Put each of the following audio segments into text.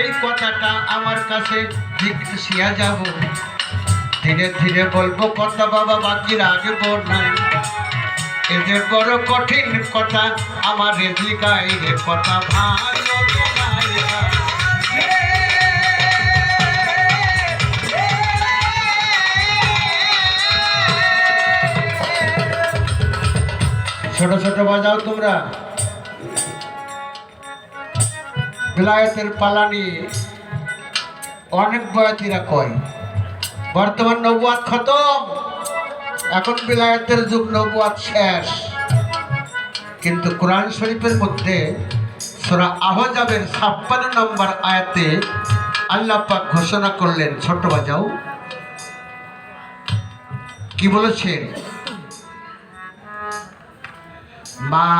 এই কথাটা আমার কাছে শিয়া যাব ধীরে ধীরে বলব, কথা বাবা বাকি রাখব না এদের বড় কঠিন কথা, আমার রেজলি গাইরে কথা ভালো। ছোট ছোট বাজাও তোমরা বিলায়তের পালানি অনেক বয়াতিরা কয়, বর্তমান নবুয়াত খতম, এখন বিলায়তের যুগ নবুয়াত শেষ। কিন্তু কোরআন শরীফের মধ্যে সোরা আহজাবের ছাপ্পান্ন নম্বর আয়াতে আল্লাহ পাক ঘোষণা করলেন, ছোট বাজাও। কি বলেছেন? মা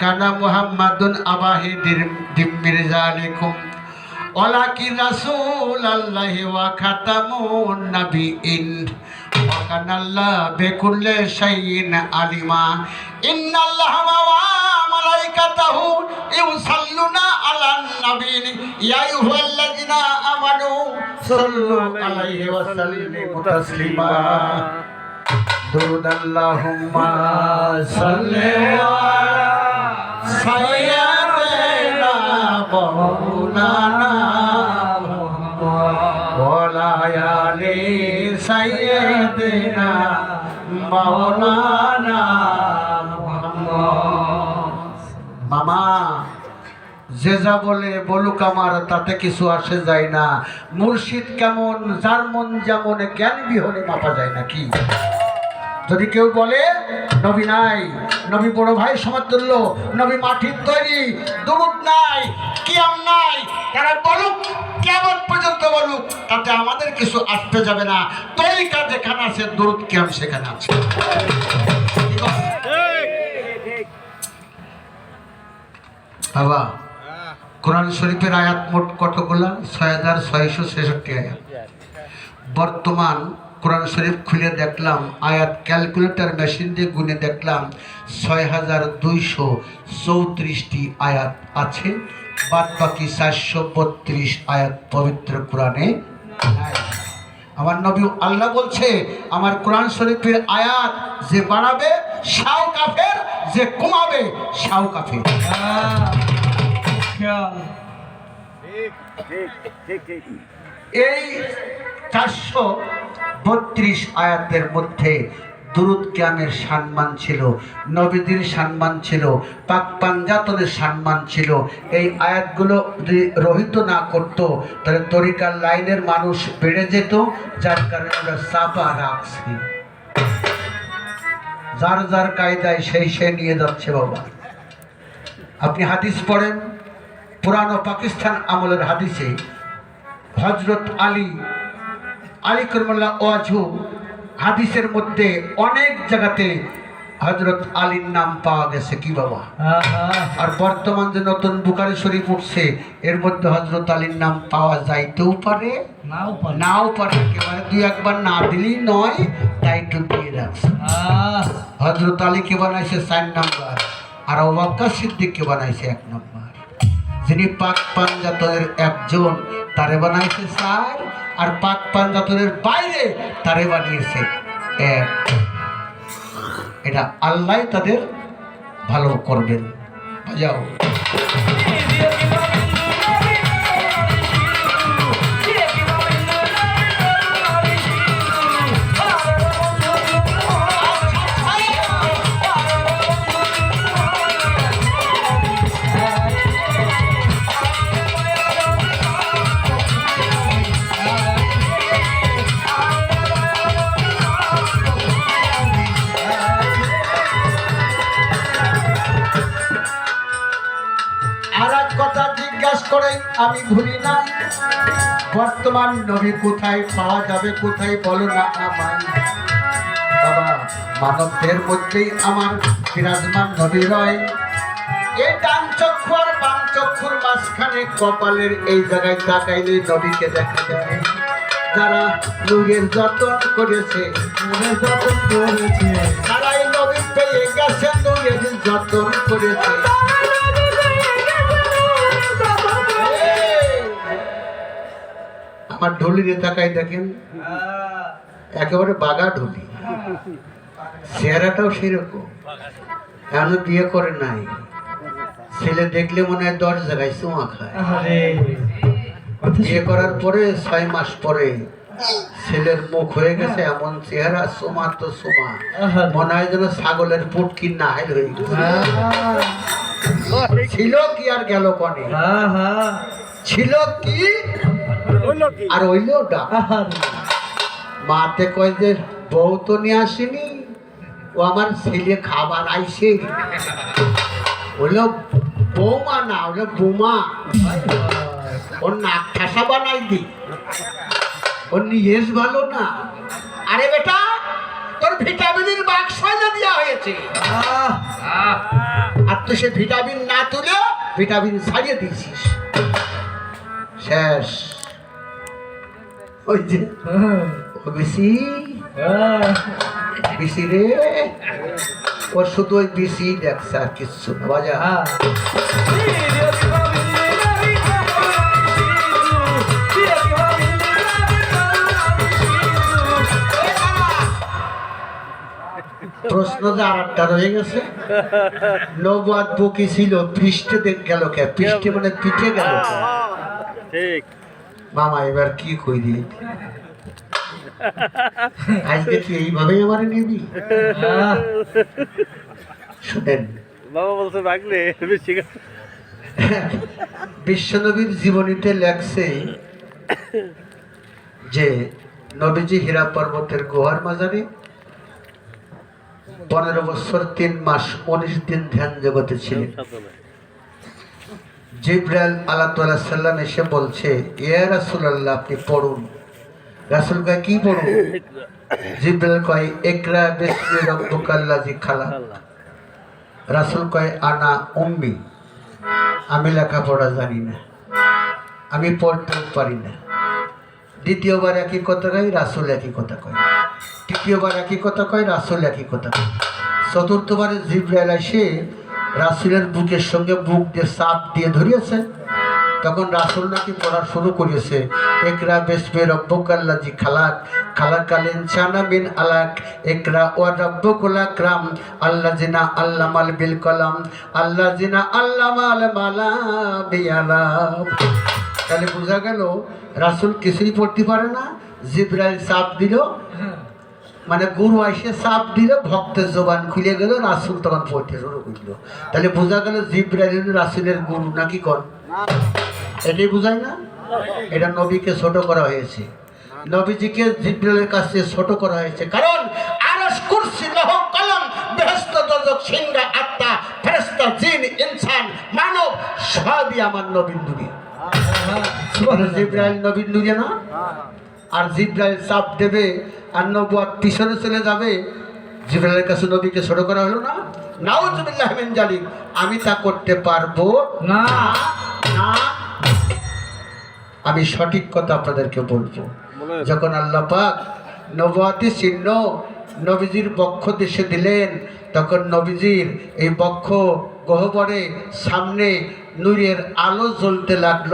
কানা মুহাম্মাদুন আবাহি দিম্মির জালিকুম ওয়ালাকি রাসূল আল্লাহি ওয়া খাতামুন নাবিয়িন। ওয়া কানা আল্লাহ বিকুল্লি শাইইন আলিমা। ইন্নাল্লাহা ওয়া মালাইকাতাহু ইউসাল্লুনা আলান নাবিয়িন ইয়া আইয়ুহাল্লাযিনা আমানু সাল্লু আলাইহি ওয়া সাল্লিমু তাসলিমা। দুরুদ আল্লাহুম্মা সাল্লি আলা সাইয়্যিদিনা মাওলানা ওয়ালা আলি সাইয়্যিদিনা মাওলানা মামা, যে যা বলে বলুক আমার, তাতে কিছু আসে যায় না। মুর্শিদ কেমন যার মন যেমন জ্ঞান বিহনে মাপা যায় না কি? যদি কেউ বলে, নবী নাই, নবী বড় ভাই সমতুল্য, নবী মাটির তৈরি, দুরুদ নাই, কিয়াম নাই তারা বলুক, কেমন পর্যন্ত বলুক, তাতে আমাদের কিছু আসতে যাবে না। তরিকা যেখানে আছে, দুরুদ, কিয়াম সেখানে আছে। বাবা, কোরআন শরীফের আয়াত মোট কতগুলা? ছয় হাজার ছয়শো ছেষট্টি আয়াত। বর্তমান কোরআন শরীফ খুলে দেখলাম আয়াত ক্যালকুলেটর মেশিন দিয়ে গুনে দেখলাম ছয় হাজার দুইশো চৌত্রিশটি আয়াত আছে বাদ বাকি চারশো বত্রিশ আয়াত পবিত্র কোরআনে নাই। আমার নবী আল্লাহ বলছে আমার কোরআন শরীফের আয়াত যে বাড়াবে সাও কাফের যে কমাবে সাও কাফের এই চারশো বত্রিশ আয়াতের মধ্যে দুরুদ ক্যামের সম্মান ছিল নবীদের সম্মান ছিল, পাক পাঞ্জাতনের সম্মান ছিল। এই আয়াতগুলো যদি রহিত না করতো, তাহলে তরিকার লাইনের মানুষ বেড়ে যেত, যার কারণে আমরা চাপা রাখছি। যার যার কায়দায় সেই সে নিয়ে যাচ্ছে বাবা। আপনি হাদিস পড়েন, পুরানো পাকিস্তান আমলের হাদিসে হজরত আলী আলী করমুল্লাহ ওয়াজু হাদিসের মধ্যে অনেক জায়গাতে হজরত আলীর নাম পাওয়া গেছে কি বাবা? আর বর্তমান যে নতুন বুকারি শরীফ উঠছে এর মধ্যে হজরত আলীর নাম পাওয়া যাইতেও পারে নাও নাও পারে একেবারে দুই একবার না দিলেই নয় তাই একটু দিয়ে রাখছে। হজরত আলীকে বানাইছে? চার নাম্বার। আর অবাক্কা সিদ্দিককে বানাইছে? এক নাম্বার। যিনি পাক পাঞ্জাতনের একজন তারে বানাইছে চার আর পাক পাঞ্জাতনের বাইরে তারে বানিয়েছে। এটা আল্লাহ তাদের ভালো করবেন। বাজাও। আমি ভুলি না। বর্তমান নবী কোথায় পাওয়া যাবে কোথায় বলো না আমায়। বাবা মানবদের মধ্যেই আমার বিরাজমান নবী রয়। এই ডান চক্ষু আর বাম চক্ষুর মাঝখানে কপালের এই জায়গায় তাকাইলে নবীকে দেখা যায়। যারা নূরের যতন করেছে নূরের যতন করেছে। তারাই নবী পেয়ে গেছে নূরের যতন করেছে। আমার ঢুলিরে তাকাই দেখেন একেবারে বাগা ঢুলি। চেহারাটাও সেরকম। এখনও বিয়ে করে নাই। ছেলে দেখলে মনে হয় দশ জায়গায় চুমা খায়। বিয়ে করার পরে ছয় মাস পরে ছেলের মুখ হয়ে গেছে এমন চেহারা সোমা তো সোমা মনে হয় যেন ছাগলের পুটকি নাহেল হয়ে গেছে। ছিল কি আর গেল কনে? হ্যাঁ হ্যাঁ। ছিল কি আর হইল ডাক মাতে কয় যে বউ তো নিয়ে আসেনি ও আমার ছেলে খাবার আইসে হইল বৌমা না হইল বোমা। ওর নাক ঠাসা বানাই দি। ওর নিয়েস ভালো না। আরে বেটা তোর ভিটামিনের বাক্স না দেওয়া হয়েছে। আর তুই সে ভিটামিন না তুলে ভিটামিন ছাড়িয়ে দিয়েছিস। শেষ। ওই যে ও বেশি বিসি রে? ওর শুধু ওই বিসি দেখছে আর কিচ্ছু বাজা। প্রশ্ন যে আর একটা রয়ে গেছে। নবাদ বকি ছিল পৃষ্ঠে দেখ গেল কে? পৃষ্ঠে মানে পিঠে গেল ঠিক। মামা এবার কি কইরি আজকে তুই এইভাবেই আমার নিবি? শুনেন। বাবা বলছে ভাগলে বেশি বিশ্বনবীর জীবনীতে লেখছে যে নবীজি হীরা পর্বতের গুহার মাঝারে পনেরো বছর তিন মাস উনিশ দিন ধ্যান জগতে ছিলেন। জিব্রাইল আল্লাহ সাল্লাম এসে বলছে ইয়া রাসুলাল্লাহ, আপনি পড়ুন। রাসুল কয়, কি পড়ুন? জিব্রাইল কয় একরা বিসমি রব্বুকাল্লাজি খালা রাসুল কয়, আনা উম্মি, আমি লেখাপড়া জানি না, আমি পড়তেও পারি না। দ্বিতীয়বার একই কথা কয়, রাসুল একই কথা কয়। তৃতীয়বার একই কথা কয়, রাসুল একই কথা কয়। চতুর্থবারে জিব্রাইল এসে রাসুলের বুকের সঙ্গে বুক দিয়ে চাপ দিয়ে ধরিয়েছে। তখন রাসুল নাকি পড়া শুরু করেছে। একরা বেসবে রব্বকাল্লাজি খালাক খালাক আল ইনসানা বিন আলাক, একরা ও রব্বকুলা ক্রাম আল্লাহ জিনা আল্লাহ মাল বিল কলাম আল্লাহ জিনা আল্লাহ মাল মালা বিয়ালাম তাহলে বোঝা গেল, রাসুল কিছুই পড়তে পারে না, জিব্রাইল চাপ দিল মানে গুরু এসে চাপ দিল ভক্তের জবান খুলে গেল রাসুল তখন পড়তে শুরু করল। তাহলে বোঝা গেল জিব্রাইল রাসুলের গুরু নাকি কন? এটাই বোঝায় না? এটা নবীকে ছোট করা হয়েছে। নবীজিকে জিব্রাইলের কাছে ছোট করা হয়েছে। কারণ আরশ কুরসি লহ কলম বেহেশত দজক সিংহা আত্মা ফেরেশতা জিন ইনসান মানব সবই আমার নবীন দুনিয়া জিব্রাইল নবীন দুনিয়া না? আর জিব্রাইল চাপ দেবে আর নবুয়ার পিছনে চলে যাবে? জিব্রাইলের কাছে নবীকে ছোট করা হলো না? নাউজুবিল্লাহ মিন জালিম আমি তা করতে পারব না না। আমি সঠিক কথা আপনাদেরকে বলব। যখন আল্লাহ পাক নবাতি চিহ্ন নবীজির বক্ষ দেশে দিলেন তখন নবীজির এই বক্ষ গহ্বরে সামনে নূরের আলো জ্বলতে লাগল।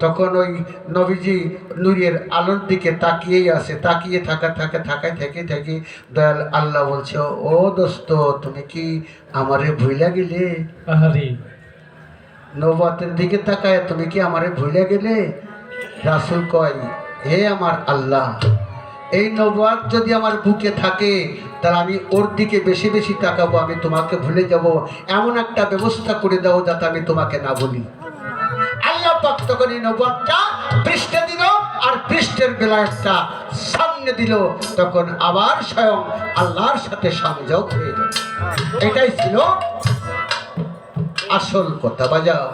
তখন ওই নবীজি নূরের আলোর দিকে তাকিয়েই আছে তাকিয়ে থাকা থাকে থাকায় থেকে থেকে দয়াল আল্লাহ বলছে ও দোস্ত তুমি কি আমারে ভুইলা গেলে? নবাতের দিকে তাকায় তুমি কি আমারে ভুলে গেলে? রাসুল কয় হে আমার আল্লাহ। এই নবাত যদি আমার বুকে থাকে, তাহলে আমি ওর দিকে বেশি বেশি তাকাবো, আমি তোমাকে ভুলে যাব। এমন একটা ব্যবস্থা করে দাও যাতে আমি তোমাকে না বলি। আল্লাহ তখন এই নবাতটা পৃষ্ঠে দিল আর পৃষ্ঠের বেলাটা সামনে দিল। তখন আবার স্বয়ং আল্লাহর সাথে সংযোগ হয়ে গেল। এটাই ছিল আসল কথা, বাজাও।